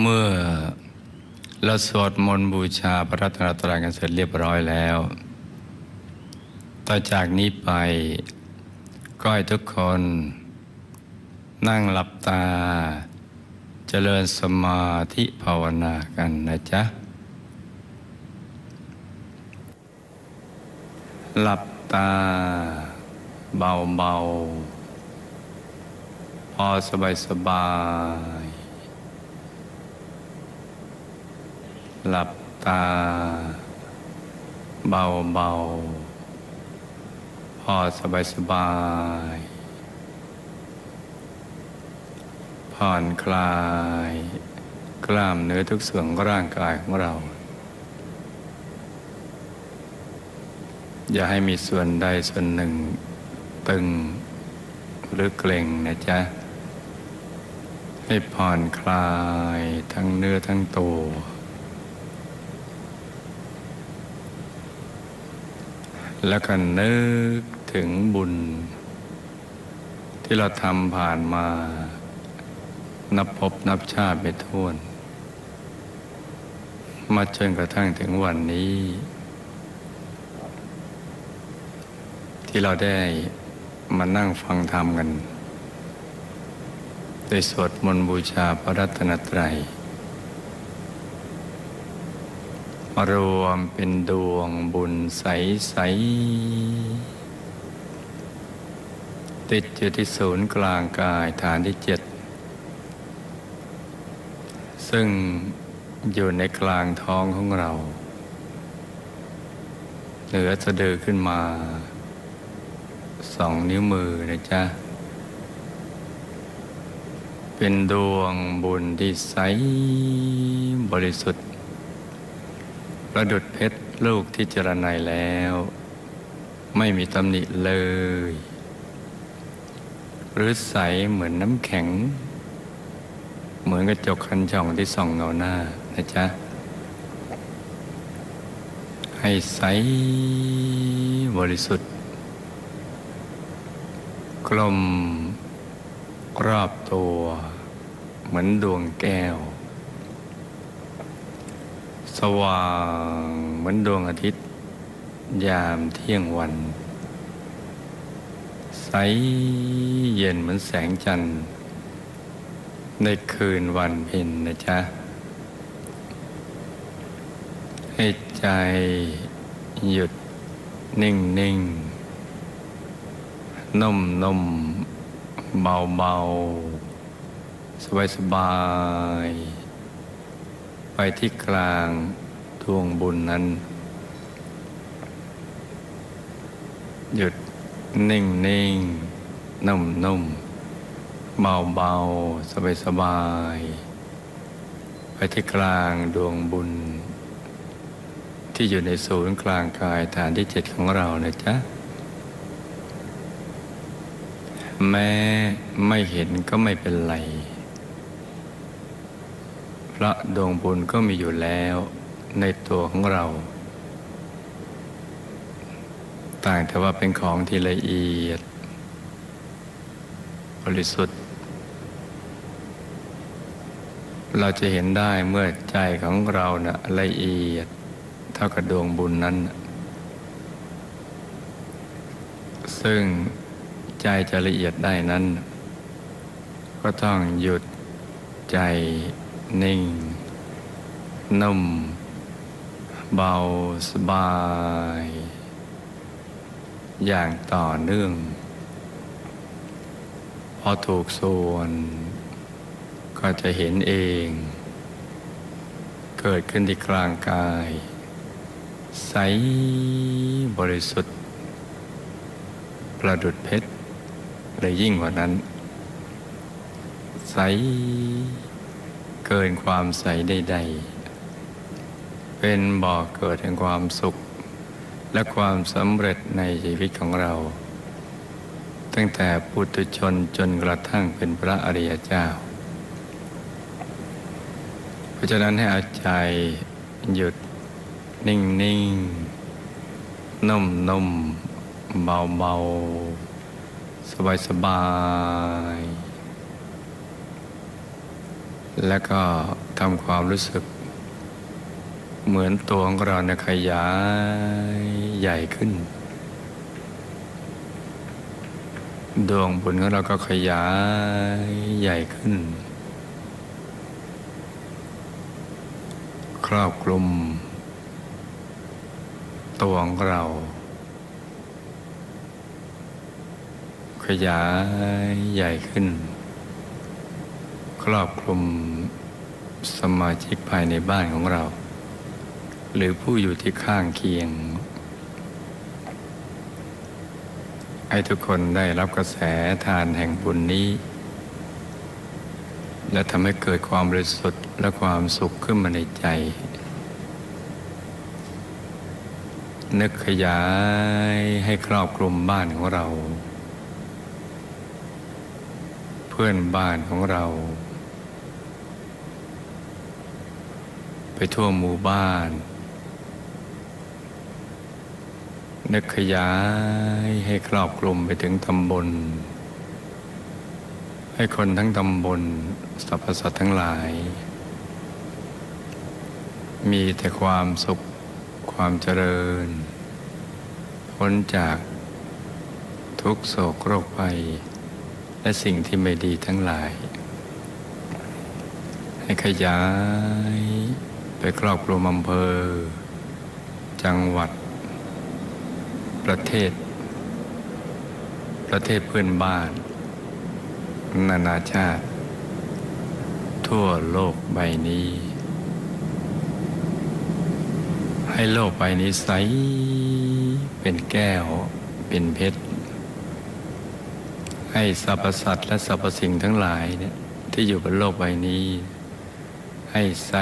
เมื่อเราสวดมนต์บูชาพระรัตนตรัยกันเสร็จเรียบร้อยแล้ว ต่อจากนี้ไปก็ให้ทุกคน นั่งหลับตาเจริญสมาธิภาวนากันนะจ๊ะ หลับตาเบาๆ พอสบายสบาย หลับตา เบาๆพอสบายสบายๆผ่อนคลาย กล้ามเนื้อทุกส่วนของร่างกายของเรา อย่าให้มีส่วนใดส่วนหนึ่ง ตึงหรือเกร็งนะจ๊ะ ให้ผ่อนคลายทั้งเนื้อทั้งตัว แล้วก็นึกถึงบุญ ที่เราทำผ่านมา นับพบนับชาติไปทั่วน มาจนกระทั่งถึงวันนี้ ที่เราได้มานั่งฟังธรรมกันโดยสวดมนต์บูชาพระรัตนตรัย มา รวมเป็นดวงบุญใสใสติดอยู่ที่ศูนย์กลางกายฐานที่เจ็ดซึ่งอยู่ในกลางท้องของเรา เหนือสะดือขึ้นมาสองนิ้วมือนะจ๊ะ เป็นดวงบุญที่ใสบริสุทธิ์ ประดุดเพชรลูกที่เจรไนแล้ว ไม่มีตำหนิเลย หรือใสเหมือนน้ำแข็ง เหมือนกระจกคันช่องที่ส่องเงาหน้านะจ๊ะ ให้ใสบริสุทธิ์ กลมรอบตัว เหมือนดวงแก้ว สว่างเหมือนดวงอาทิตย์ ยามเที่ยงวัน ใสเย็นเหมือนแสงจันทร์ ในคืนวันเพ็ญนะจ๊ะ ให้ใจหยุดนิ่งนิ่งๆนุ่มนุ่มเบาเบาสบายสบาย ไปที่กลางดวงบุญนั้น หยุดนิ่งนิ่งนุ่มนุ่มเบาเบาสบายสบายๆไปที่กลางดวงบุญ ที่อยู่ในศูนย์กลางกายฐานที่เจ็ดของเรานะจ๊ะ แม้ไม่เห็นก็ไม่เป็นไร พระดวงบุญก็มีอยู่แล้วในตัวของเรา ต่างแต่ว่าเป็นของที่ละเอียด บริสุทธิ์ เราจะเห็นได้เมื่อใจของเรานะ่ะละเอียด เท่ากับดวงบุญนั้น ซึ่งใจจะละเอียดได้นั้น ก็ต้องหยุดใจ นิ่ง นุ่ม เบาสบาย อย่างต่อเนื่อง พอถูกส่วน ก็จะเห็นเอง เกิดขึ้นที่กลางกาย ใสบริสุทธิ์ ประดุดเพชรเลยยิ่งกว่านั้นใส เกินความใสใดๆ เป็นบ่อเกิดแห่งความสุข และความสำเร็จในชีวิตของเรา ตั้งแต่ปุถุชนจนกระทั่งเป็นพระอริยเจ้า เพราะฉะนั้นให้เอาใจหยุดนิ่งนิ่งนุ่มนุ่มเบาเบาสบายสบาย แล้วก็ทำความรู้สึก เหมือนตัวของเราเนี่ยขยายใหญ่ขึ้น ดวงบุญของเราก็ขยายใหญ่ขึ้น ครอบคลุม ตัวของเรา ขยายใหญ่ขึ้น ครอบคลุมสมาชิกภายในบ้านของเรา หรือผู้อยู่ที่ข้างเคียง ให้ทุกคนได้รับกระแสทานแห่งบุญนี้ และทำให้เกิดความบริสุทธิ์และความสุขขึ้นมาในใจ นึกขยายให้ครอบคลุมบ้านของเรา เพื่อนบ้านของเรา ไปทั่วหมู่บ้าน นึกขยายให้ครอบคลุมไปถึงตำบล ให้คนทั้งตำบลสรรพสัตว์ทั้งหลาย มีแต่ความสุขความเจริญ พ้นจากทุกโศกโรคภัย และสิ่งที่ไม่ดีทั้งหลาย ให้ขยาย ไปครอบคลุมอำเภอ จังหวัด ประเทศ ประเทศเพื่อนบ้าน นานาชาติ ทั่วโลกใบนี้ ให้โลกใบนี้ใสเป็นแก้วเป็นเพชร ให้สรรพสัตว์และสรรพสิ่งทั้งหลายเนี่ยที่อยู่บนโลกใบนี้ ให้ใส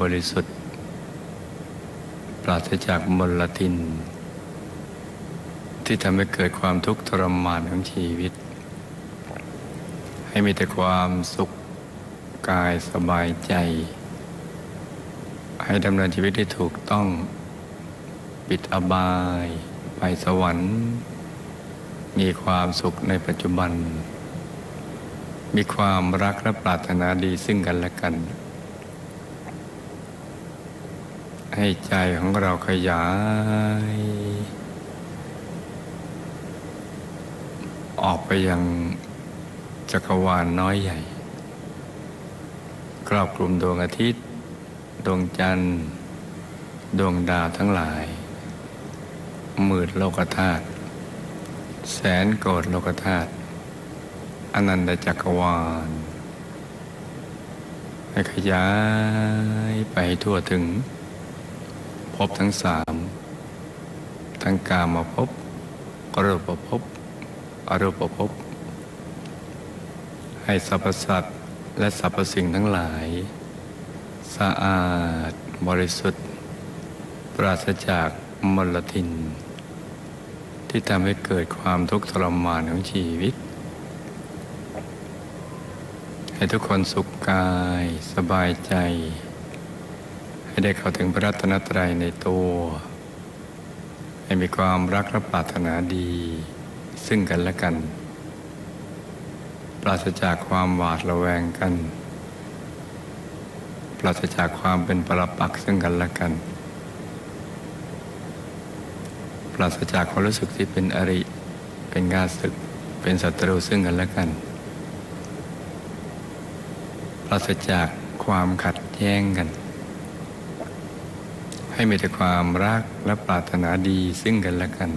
บริสุทธิ์ ปราศจากมลทิน ที่ทำให้เกิดความทุกข์ทรมานของชีวิต ให้มีแต่ความสุขกายสบายใจ ให้ดำเนินชีวิตได้ถูกต้อง ปิดอบาย ไปสวรรค์ มีความสุขในปัจจุบัน มีความรักและปรารถนาดีซึ่งกันและกัน ให้ใจของเราขยาย ออกไปยังจักรวาลน้อยใหญ่ ครอบคลุมดวงอาทิตย์ ดวงจันทร์ ดวงดาวทั้งหลายหมื่นโลกธาตุแสนโกดโลกธาตุ อนันตจักรวาลให้ขยายไปทั่วถึงพบทั้งสาม ทั้งกามาพบกรูปภพอรูปภพให้สรรพสัตว์และสรรพสิ่งทั้งหลาย สะอาดบริสุทธิ์ ปราศจากมลทิน ที่ทำให้เกิดความทุกข์ทรมานของชีวิต ให้ทุกคนสุขกายสบายใจ ให้ได้เข้าถึงพระรัตนตรัยในตัว ให้มีความรักและปรารถนาดี ซึ่งกันและกัน ปราศจากความหวาดระแวงกัน ปราศจากความเป็นปรปักษ์ซึ่งกันและกัน ปราศจากความรู้สึกที่เป็นอริ เป็นงาศึก เป็นศัตรูซึ่งกันและกัน ราศจากความขัดแย้งกัน ให้มีแต่ความรักและปรารถนาดีซึ่งกันและกัน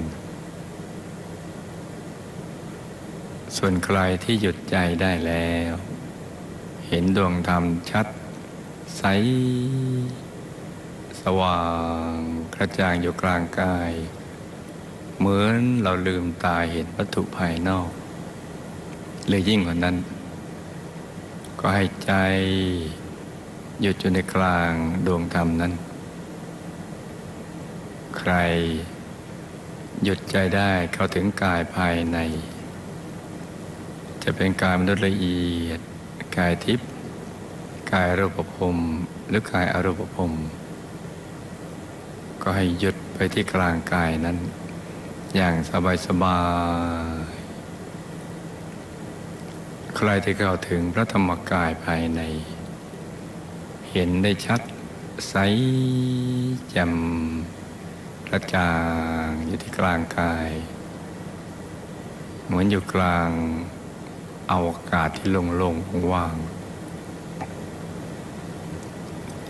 ส่วนใครที่หยุดใจได้แล้ว เห็นดวงธรรมชัด ใส สว่างกระจ่างอยู่กลางกาย เหมือนเราลืมตาเห็นวัตถุภายนอกหรือยิ่งกว่านั้น ก็ให้ใจ หยุดอยู่ในกลางดวงธรรมนั้น ใคร หยุดใจได้เข้าถึงกายภายใน จะเป็นกายมนุษย์ละเอียด กายทิพย์กายรูปภพหรือกายอรูปภพก็ให้หยุดไปที่กลางกายนั้น อย่างสบายสบาย ใครที่เข้าถึงพระธรรมกายภายใน เห็นได้ชัดใสแจ่มกระจ่างอยู่ที่กลางกาย เหมือนอยู่กลางอวกาศที่โล่งๆว่าง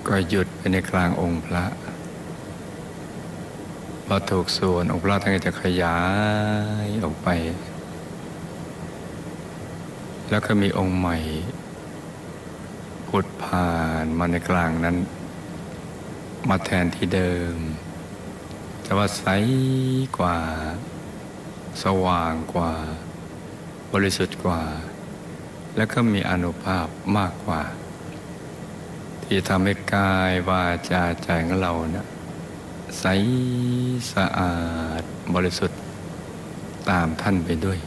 ก็หยุดไปในกลางองค์พระพอถูกส่วนองค์พระท่านก็จะขยายออกไป แล้วก็มีองค์ใหม่ผุดผ่านมาในกลางนั้น มาแทนที่เดิม แต่ว่าใสกว่า สว่างกว่า บริสุทธิ์กว่า แล้วก็มีอนุภาพมากกว่า ที่ทำให้กายวาจาใจของเราเนะี่ยใสสะอาดบริสุทธิ์ตามท่านไปด้วย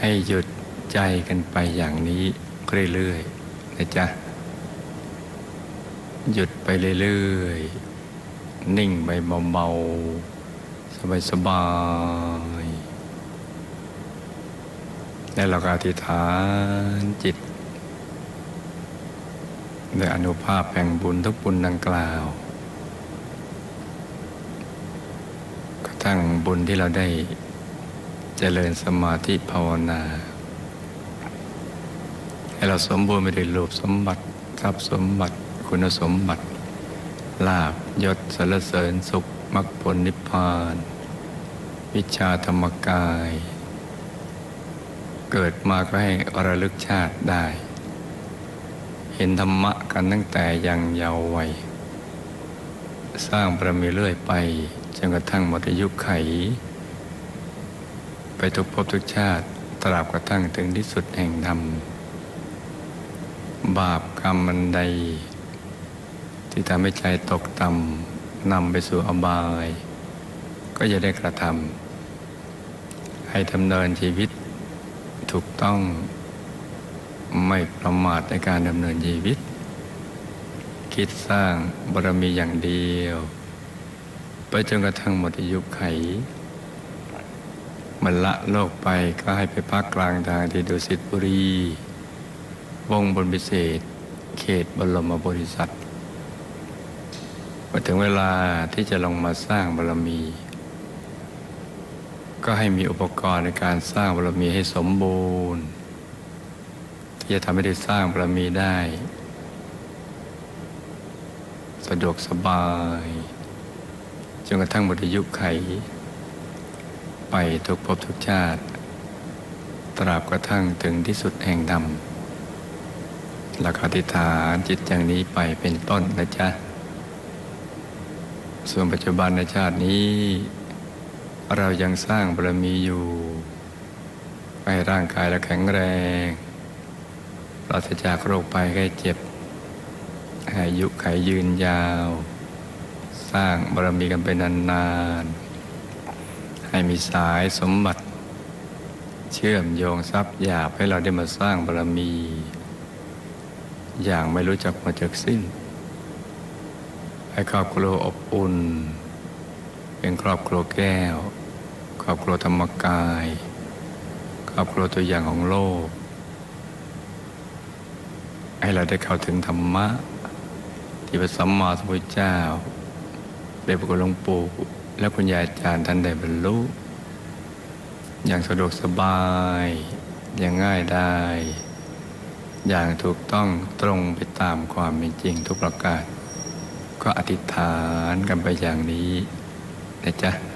ให้หยุดใจกันไปอย่างนี้เรื่อยๆนะจ๊ะ หยุดไปเรื่อยๆ นิ่งไปเบาๆ สบายๆแล้วเราก็อธิษฐานจิตด้วยอนุภาพแห่งบุญทุกบุญดังกล่าวกระทั่งบุญที่เราได้ เจริญสมาธิภาวนา ให้เราสมบูรณ์ไปด้วยรูปสมบัติ ทรัพย์สมบัติ คุณสมบัติ ลาบยศสรรเสริญสุขมรรคผลนิพพาน วิชาธรรมกาย เกิดมาก็ให้อระลึกชาติได้ เห็นธรรมะกันตั้งแต่ยังเยาว์วัย สร้างประมีเรื่อยไปจนกระทั่งหมดอายุไข ไปทุกภพทุกชาติตราบกระทั่งถึงที่สุดแห่งธรรม บาปกรรมมันใด ที่ทำให้ใจตกต่ำนำไปสู่อบาย ก็จะได้กระทำให้ดำเนินชีวิตถูกต้องไม่ประมาทในการดำเนินชีวิต คิดสร้างบารมีอย่างเดียว ไปจนกระทั่งหมดอายุไข มันละโลกไปก็ให้ไปพักกลางทางที่ดุสิตบุรี วงบนพิเศษ เขตบรมบริษัทมาถึงเวลาที่จะลงมาสร้างบารมี ก็ให้มีอุปกรณ์ในการสร้างบารมีให้สมบูรณ์ ที่จะทำให้ได้สร้างบารมีได้ สะดวกสบายจนกระทั่งหมดอายุไข ไปทุกภพทุกชาติ ตราบกระทั่งถึงที่สุดแห่งดำแล้วก็อธิษฐานจิตอย่างนี้ไปเป็นต้นนะจ๊ะ ส่วนปัจจุบันในชาตินี้ เรายังสร้างบารมีอยู่ให้ร่างกายเราแข็งแรงปราศจากโรคภัยไข้เจ็บอายุไขยืนยาว สร้างบารมีกันไปนานๆ ให้มีสายสมบัติ เชื่อมโยงทรัพย์หยาบให้เราได้มาสร้างบารมี อย่างไม่รู้จักมาจากสิ้น ให้ครอบครัวอบอุ่น เป็นครอบครัวแก้ว ครอบครัวธรรมกาย ครอบครัวตัวอย่างของโลก ให้เราได้เข้าถึงธรรมะ ที่พระสัมมาสัมพุทธเจ้าได้ประกฏหลวงปู่ และคุณยายอาจารย์ท่านได้บรรลุ อย่างสะดวกสบาย อย่างง่ายได้ อย่างถูกต้องตรงไปตามความเป็นจริงทุกประการ ก็อธิษฐานกันไปอย่างนี้นะจ๊ะ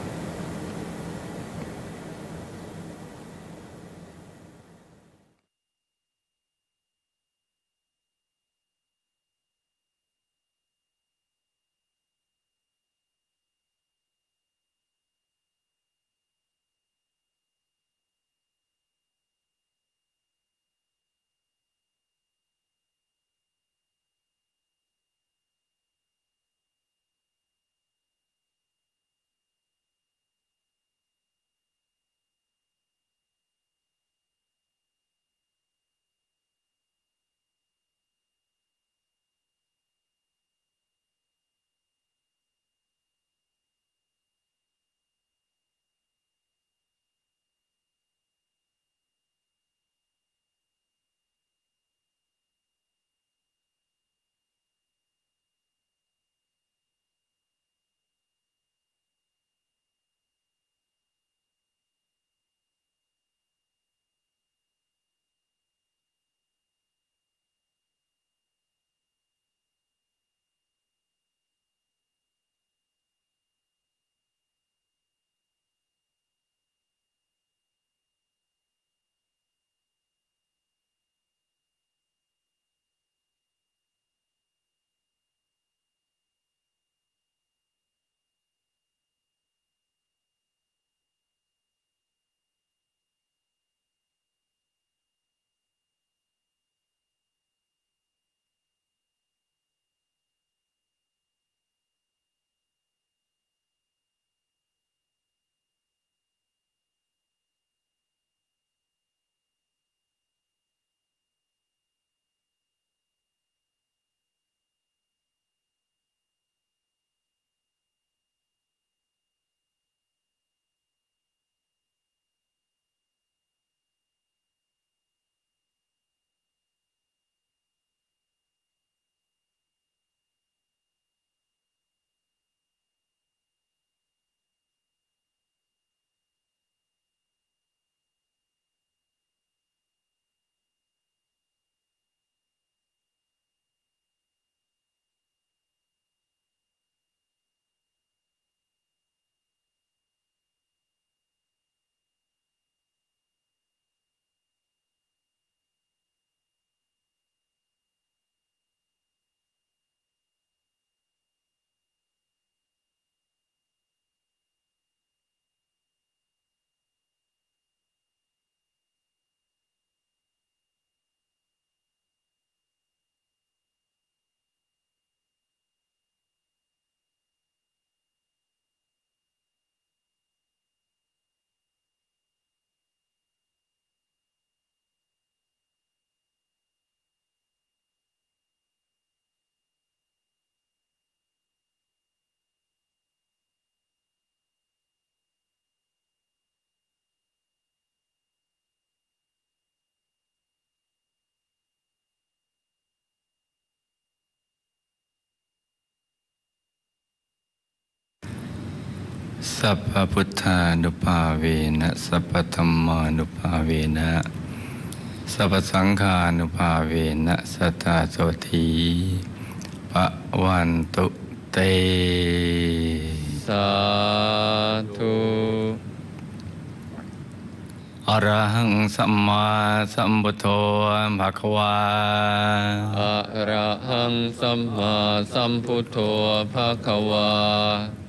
สัพพพุทธานุภาเวนะสัพพธรรมานุภาเวนะสัพพสังฆานุภาเวนะสัทธาโสธีปะวันตุเต สาธุอรหังสัมมาสัมพุทโธภะคะวาอะระหังสัมมาสัมพุทโธภะคะวา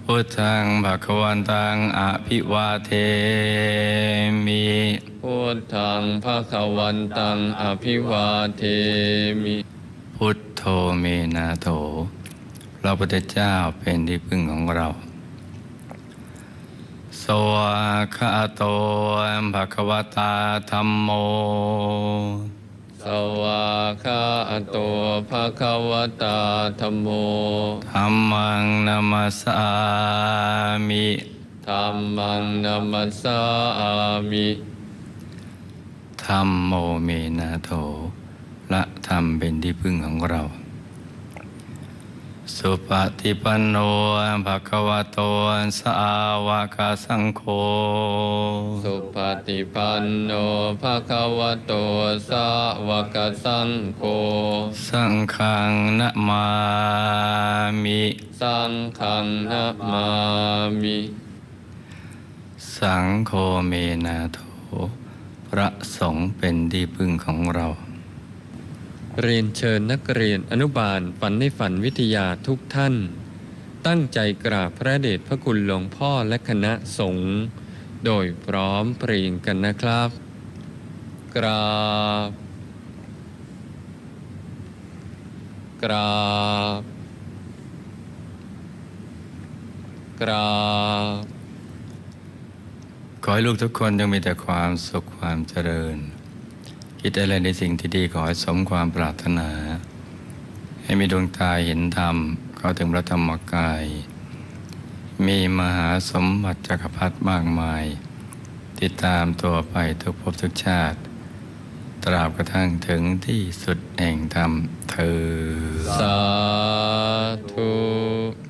พุทธังภะคะวันตังอภิวาเทมิพุทธังภะคะวันตังอภิวาเทมิ พุทโธเมนาโถพระพุทธเจ้าเป็นที่พึ่งของเรา สวากขาโตภะคะวตาธรรมโม สวากขาโตภะคะวตาธัมโมธรรมังนามัสสามิธัมมังนัมสสามิธรรมโมเมนาโถละธรรมเป็นที่พึ่งของเรา สุปฏิปันโนภะคะวะโตสาวกสังโฆ สุปฏิปันโนภะคะวะโตสาวกสังโฆ สังฆังนะมามิ สังฆังนะมามิ สังโฆเมนาโถพระสงฆ์เป็นที่พึ่งของเรา เรียนเชิญนักเรียนอนุบาลฝันในฝันวิทยาทุกท่าน ตั้งใจกราบพระเดชพระคุณหลวงพ่อและคณะสงฆ์โดยพร้อมเพรียงกันนะครับ กราบ กราบ กราบ ขอให้ลูกทุกคนจงมีแต่ความสุขความเจริญ คิดอะไรในสิ่งที่ดีขอให้สมความปรารถนา ให้มีดวงตาเห็นธรรมเข้าถึงพระธรรมกาย มีมหาสมบัติจักรพรรดิมากมาย ติดตามตัวไปทุกภพทุกชาติ ตราบกระทั่งถึงที่สุดแห่งธรรมเธอสาธุ